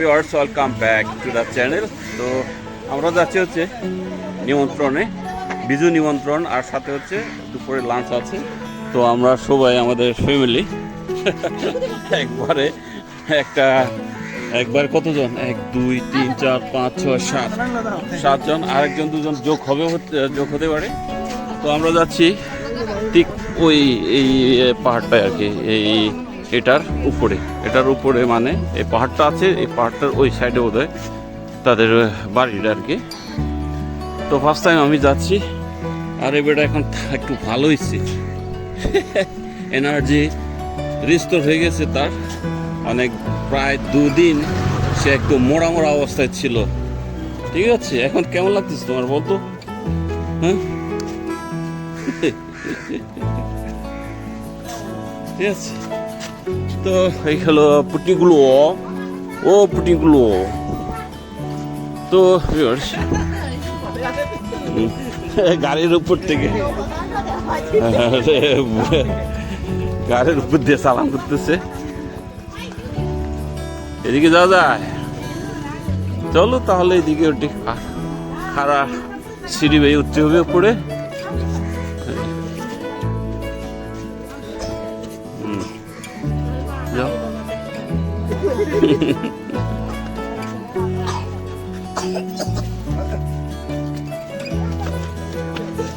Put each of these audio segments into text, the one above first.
Viewers welcome back to the channel তো আমরা যাচ্ছি হচ্ছে নিমন্ত্রণে, বিজু নিমন্ত্রণ, আর সাথে হচ্ছে দুপুরে লাঞ্চ আছে। তো আমরা সবাই আমাদের ফ্যামিলি একবারে একটা, একবার কতজন? এক, দুই, তিন, চার, পাঁচ, ছয়, সাত। সাতজন, আরেকজন, দুজন যোগ হবে যোগ হতে পারে। তো আমরা যাচ্ছি ঠিক ওই, এই পাহাড়টায় আর কি, এই এটার উপরে। এটার উপরে মানে এই পাহাড়টা আছে, এই পাহাড়টার ওই সাইডে বোধ তাদের বাড়িটা আর কি। তো ফার্স্ট টাইম আমি যাচ্ছি। আর এবারে এখন একটু ভালো হয়েছে এনার্জি রিস্টোর হয়ে গেছে তার। অনেক, প্রায় দুদিন সে একটু মোড়া মোড়া অবস্থায় ছিল। ঠিক আছে, এখন কেমন লাগতেছে তোমার বলতো? হ্যাঁ? ঠিক আছে। তো এই হলো পুটিগুলো। ও, পুটিগুলো। তো গাড়ির উপর থেকে গাড়ির উপর দিয়ে সালাম করতেছে। এদিকে যাওয়া যায়। চলো তাহলে এদিকে ওটি খারা সিঁড়ি বেয়ে উঠতে হবে উপরে।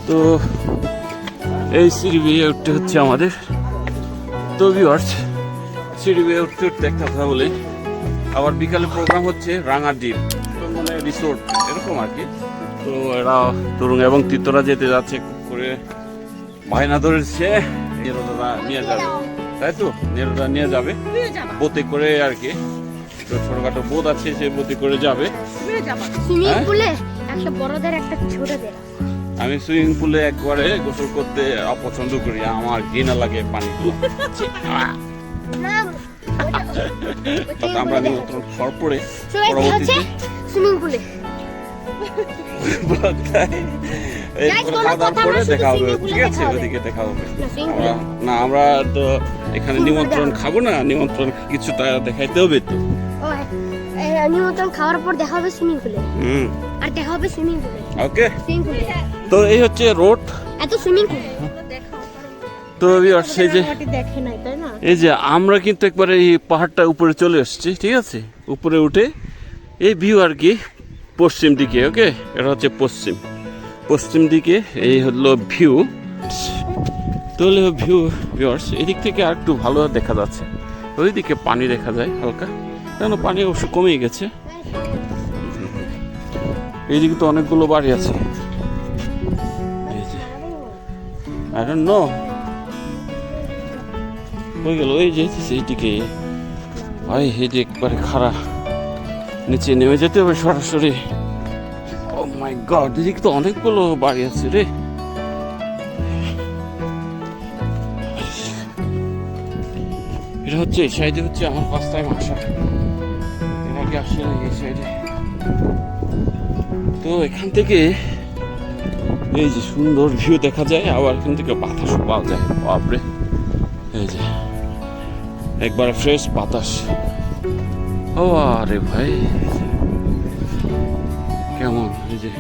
তো এই সিঁড়ি বেয়ে উঠতে হচ্ছে আমাদের। তো ভিউয়ার্স সিঁড়ি বেয়ে উঠতে উঠতে একটা কথা বলি। আবার বিকালে প্রোগ্রাম হচ্ছে রাঙাদ্বীপ তো মানে রিসোর্ট এরকম আর কি। তো এরা তরুণ এবং তিতরা যেতে যাচ্ছে করে বায়না ধরেছে নিয়ে যাবে। তাই তো? নেরোদা নিয়ে যাবে বোতে করে আর কি। তো ছোটখাটো বোধ আছে সে বোতে করে যাবে। সুইমিং হ্যাঁ? পুলে একটা বড়দের একটা ছোটদের আমি সুইমিং পুলে একবারে গোসল করতে অপছন্দ করি আমার ঘৃণা লাগে পানি আমরা নিমন্ত্রণ খাওয়ার পরে পরবর্তীতে সুইমিং পুলে। খাওয়া দাওয়ার পরে দেখা হবে ঠিক আছে? দেখা হবে। দেখা না আমরা তো এখানে নিমন্ত্রণ খাব না নিমন্ত্রণ কিছুটা দেখাইতে হবে তো। নিমন্ত্রণ খাওয়ার পর দেখা হবে সুইমিং পুলে। হুম। আর দেখা হবে সুইমিং পুলে। ওকে। সুইমিং পুলে। তো এই হচ্ছে রোড। এত সুইমিং পুল। তো সেই যে দেখে না? এই যে আমরা কিন্তু একবারে এই পাহাড়টা উপরে চলে এসেছি ঠিক আছে? উপরে উঠে এই ভিউ আর কি পশ্চিম দিকে ওকে? এটা হচ্ছে পশ্চিম। পশ্চিম দিকে এই হলো ভিউ তো হলো ভিউ ভিউয়ার্স এদিক থেকে আর একটু ভালো দেখা যাচ্ছে। ওইদিকে পানি দেখা যায় হালকা। কেন পানি অবশ্য কমে গেছে। এইদিকে তো অনেকগুলো বাড়ি আছে। এই যে। আই ডোন্ট নো হয়ে গেল ওই যে সেইদিকে ভাই যে একবারে খাড়া। নিচে নেমে যেতে হবে সরাসরি। ও মাই গড এদিকে তো অনেকগুলো বাড়ি আছে রে। এটা হচ্ছে, এই সাইডে হচ্ছে আমার ফার্স্ট টাইম আসা। এর আগে আসি এই সাইডে তো এখান থেকে এই যে সুন্দর ভিউ দেখা যায়, আবার এখান থেকে বাতাস পাওয়া যায়। বাপরে। এই যে, একবার ফ্রেশ বাতাস। ও আরে ভাই। কেমন? এই যে।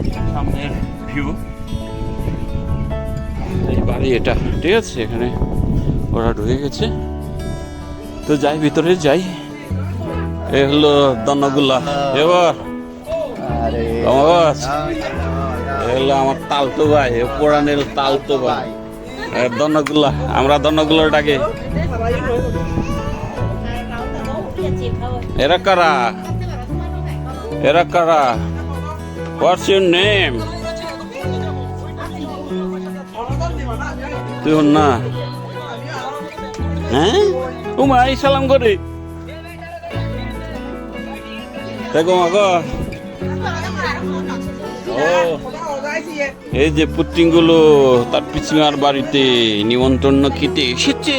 এই সামনের ভিউ এই বাড়ি এটা ঠিক আছে? এখানে ওরা ঢুকে গেছে। তো যাই ভিতরে যাই। এ হলো দন্নগুলা। এবার এগুলো আমার তালতো ভাই এ পুরাণের তালতো ভাই। এ দন্নগুলা আমরা দন্নগুলো ডাকে। এরা কারা? এরা কারা? হোয়াটস ইউর নেম তুই হন না। হ্যাঁ? উমা এই সালাম করে। দেখো ও এই যে পুত্রিগুলো তার পিছিমার বাড়িতে নিমন্ত্রণ খেতে এসেছে।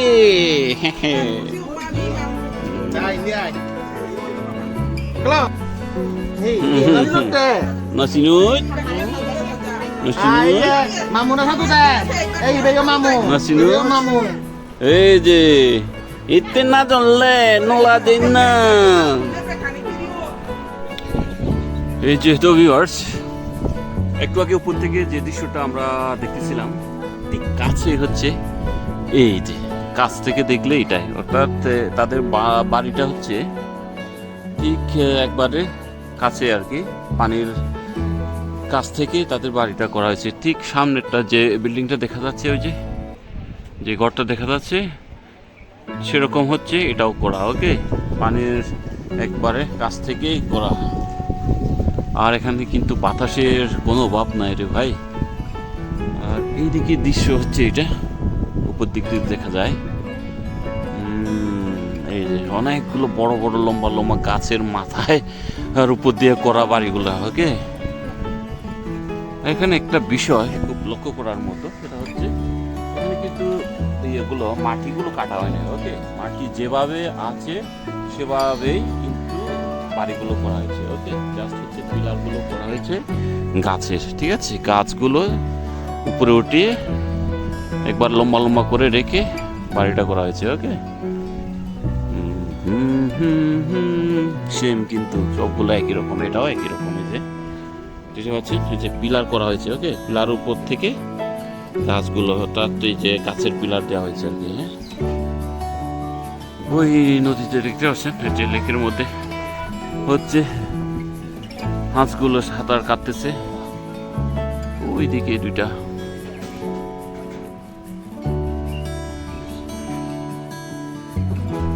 নাসিনুত Eh, ibe yo mamu. Masih Ibe dulu? mamu. এই যে ইতে না জানলে নোলা দিন না এই যে তো ভিউয়ার্স একটু আগে উপর থেকে যে দৃশ্যটা আমরা দেখতেছিলাম ঠিক কাছে হচ্ছে এই যে কাছ থেকে দেখলে এটাই অর্থাৎ তাদের বাড়িটা হচ্ছে ঠিক একবারে কাছে আর কি পানির কাছ থেকে তাদের বাড়িটা করা হয়েছে। ঠিক সামনেরটা যে বিল্ডিংটা দেখা যাচ্ছে, ওই যে যে ঘরটা দেখা যাচ্ছে, সেরকম হচ্ছে, এটাও করা, ওকে? পানির একবারে কাছ থেকেই করা। আর এখানে কিন্তু বাতাসের কোনো অভাব নাই রে ভাই। আর এইদিকে দৃশ্য হচ্ছে এটা, উপর দিক দিয়ে দেখা যায়। এই যে অনেকগুলো বড় বড় লম্বা লম্বা গাছের মাথায় আর উপর দিয়ে করা বাড়িগুলো, ওকে? এখানে একটা বিষয় খুব লক্ষ্য করার মতো, সেটা হচ্ছে এখানে কিন্তু ইয়েগুলো, মাটিগুলো কাটা হয় না ওকে মাটি যেভাবে আছে, সেভাবেই কিন্তু বাড়িগুলো করা হয়েছে ওকে জাস্ট হচ্ছে পিলারগুলো করা হয়েছে গাছের, ঠিক আছে? গাছগুলো উপরে উঠিয়ে একবার লম্বা লম্বা করে রেখে বাড়িটা করা হয়েছে ওকে সেম কিন্তু সবগুলো একই রকম, এটাও একই এই যে এই যে পিলার করা হয়েছে ওকে পিলার উপর থেকে গাছগুলো অর্থাৎ এই যে গাছের পিলার দেওয়া হয়েছে আর কি হ্যাঁ? ওই নদীতে দেখতে পাচ্ছেন এই যে লেকের মধ্যে হচ্ছে হাঁসগুলো সাঁতার কাটতেছে। ওই দিকে দুইটা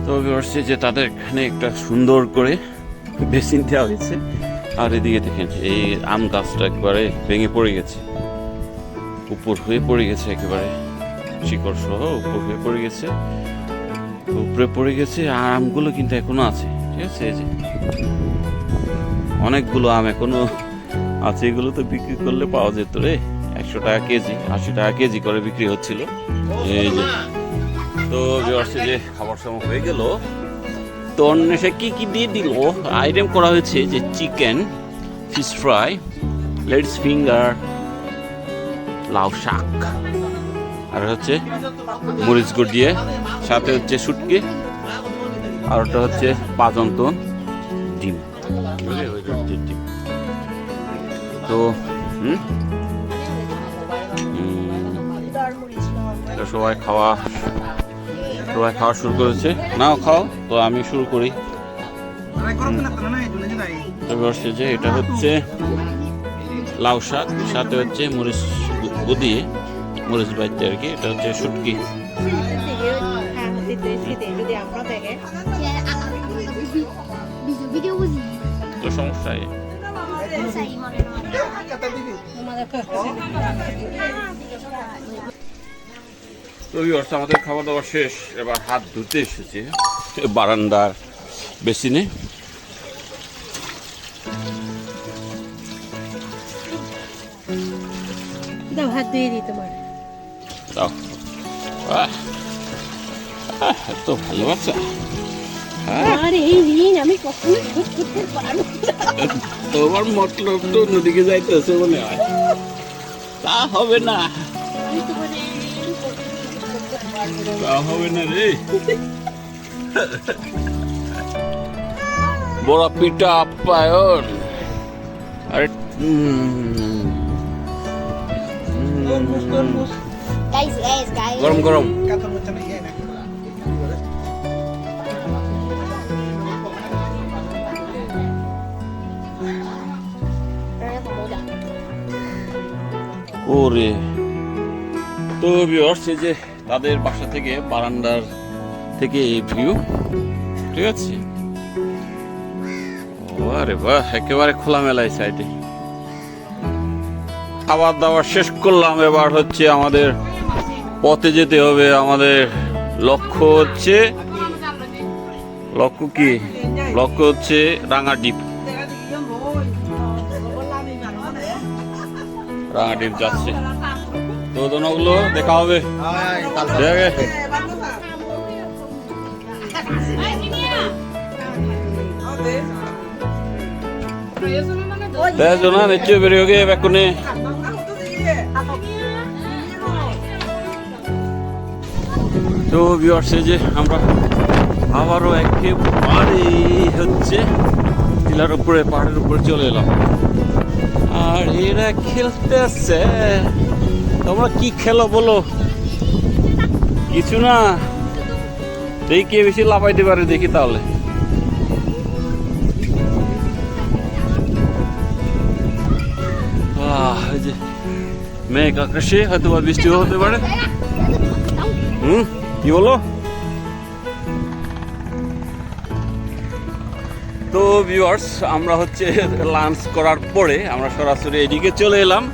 তো যে তাদের এখানে একটা সুন্দর করে বেসিন দেওয়া হয়েছে। আর এদিকে দেখেন, এই আম গাছটা একবারে ভেঙে পড়ে গেছে। উপর হয়ে পড়ে গেছে একেবারে। শিকড় সহ উপর হয়ে পড়ে গেছে। উপরে পড়ে গেছে আর আমগুলো কিন্তু এখনও আছে, ঠিক আছে? এই যে অনেকগুলো আম এখনও আছে, এগুলো তো বিক্রি করলে পাওয়া যেত রে। একশো টাকা কেজি, আশি টাকা কেজি করে বিক্রি হচ্ছিল। এই যে, তো যে খাবার সময় হয়ে গেল। তো অন্বেষে কি কি দিয়ে দিল? আইটেম করা হয়েছে যে chicken, fish fry, ladies finger, লাউ শাক, আর হচ্ছে মরিচ গুড় দিয়ে, সাথে হচ্ছে শুটকি, আর ওটা হচ্ছে পাঁচন্তন ডিম। ডিম তো, হুম? সবাই খাওয়া সবাই খাওয়া শুরু করেছে। নাও খাও, তো আমি শুরু করি। যে এটা হচ্ছে লাউ শাক, সাথে হচ্ছে মরিচ গু- দিয়ে মরিচ বাইতে আর কি, এটা হচ্ছে শুটকি. তো সমস্যা তো আমাদের খাওয়া দাওয়া শেষ। এবার হাত ধুতে এসেছি। বারান্দার বেসিনে। দাও হাত ধুয়ে দিই তোমার। দাও। এত ভালো বাচ্চা আর এই আমি কখনো শোধ করতে পারব না। তোমার মতলব তো নদীকে যাইতেছে মনে হয়। তা হবে না। তা হবে না রে বড় পিঠা আপ্যায়ন আরে. গরম গরম ওরে তো ভিউয়ার্স এই যে তাদের বাসা থেকে, বারান্দার থেকে এই ভিউ ঠিক আছে? আরে বাহ, একেবারে খোলামেলায় সাইডে খাবার দাবার শেষ করলাম, এবার হচ্ছে আমাদের পথে যেতে হবে। আমাদের লক্ষ্য হচ্ছে, লক্ষ্য কি? লক্ষ্য হচ্ছে রাঙাডিপ রাঙাডিপ যাচ্ছে। তো দোনোগুলো দেখা হবে। জোনা নিশ্চয় বেরিয়ে বেকুনে তো ভিউয়ার্সে যে আমরা আবারও একেবারে হচ্ছে টিলার উপরে, পাহাড়ের উপরে চলে এলাম। আর এরা খেলতেছে। তোমরা কি খেলো বলো? কিছু না। দেখি বেশি লাফাইতে পারে, দেখি তাহলে। মেঘ আকাশে হয়তো বা বৃষ্টিও হতে পারে। হুম, কি বলো? তো ভিউয়ার্স আমরা হচ্ছে লাঞ্চ করার পরে আমরা সরাসরি এদিকে চলে এলাম।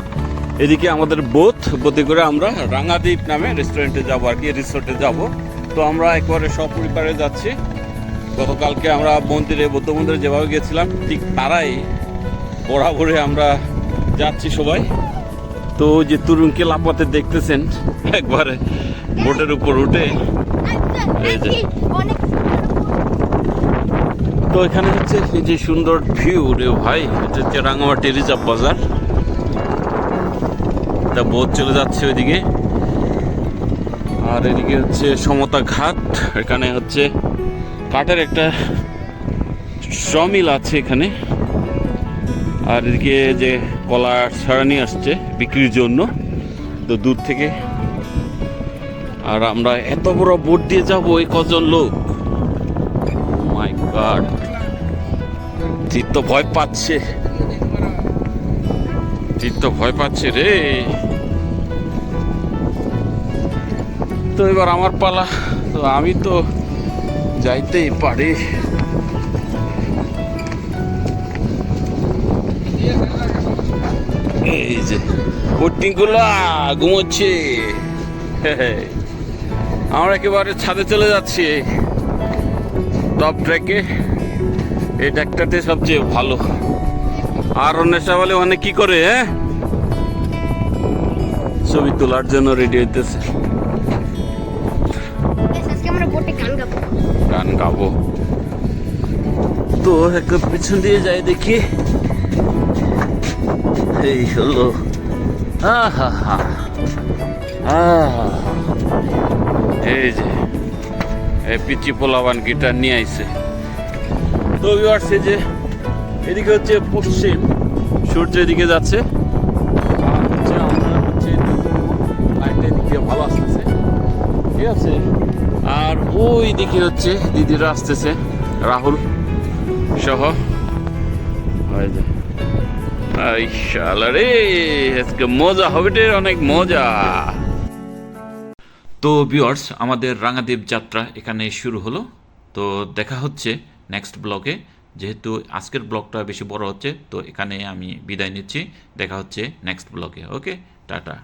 এদিকে আমাদের বোথ বোতে করে আমরা রাঙাদ্বীপ নামে রেস্টুরেন্টে যাব আর কি রিসোর্টে যাব। তো আমরা একবারে সপরিবারে যাচ্ছি। গতকালকে আমরা মন্দিরে, বৌদ্ধ মন্দিরে যেভাবে গেছিলাম ঠিক তারাই বরাবরে আমরা যাচ্ছি সবাই। তো যে তরুণকে লাপাতে দেখতেছেন, একবারে বোটের উপর উঠে। তো এখানে হচ্ছে যে সুন্দর ভিউ রে ভাই, এটা হচ্ছে রাঙামাটি রিজার্ভ বাজার। তা বোট চলে যাচ্ছে ওইদিকে। আর এদিকে হচ্ছে সমতা ঘাট, এখানে হচ্ছে কাঠের একটা সমিল আছে এখানে। আর এদিকে যে কলা ছাড়ানি আসছে বিক্রির জন্য, তো দূর থেকে। আর আমরা এত বড় বোট দিয়ে যাব, এই কজন লোক? মাই গড চিত তো ভয় পাচ্ছে। চিত তো ভয় পাচ্ছে রে। তো এবার আমার পালা। তো আমি তো যাইতেই পারি। এই যে গুলা ঘুমোচ্ছে। আমরা একেবারে ছাদে চলে যাচ্ছি। টপ ট্র্যাকে। এই ট্র্যাকটাতে সবচেয়ে ভালো। আর অন্বেষা বলে অনেক কি করে হ্যাঁ? ছবি তোলার জন্য রেডি হইতেছে। গান গাবো। তো একটু পিছন দিয়ে যাই দেখি। এই হলো। এই যে এই পিচি পোলাবান গিটার নিয়ে আইছে। তো ভিউয়ার্স যে এদিকে হচ্ছে পশ্চিম সূর্য এদিকে যাচ্ছে। আর হচ্ছে আমরা হচ্ছে লাইটটা এদিক ভালো আসতেছে। ঠিক আছে? আর ওই দিকে হচ্ছে দিদিরা আসতেছে রাহুল সহ। এই শালা আজকে মজা হবে রে অনেক মজা। তো ভিউয়ার্স আমাদের রাঙাদ্বীপ যাত্রা এখানে শুরু হলো। তো দেখা হচ্ছে নেক্সট ব্লগে যেহেতু আজকের ব্লগটা বেশি বড় হচ্ছে তো এখানে আমি বিদায় নিচ্ছি। দেখা হচ্ছে নেক্সট ব্লগে ওকে টাটা।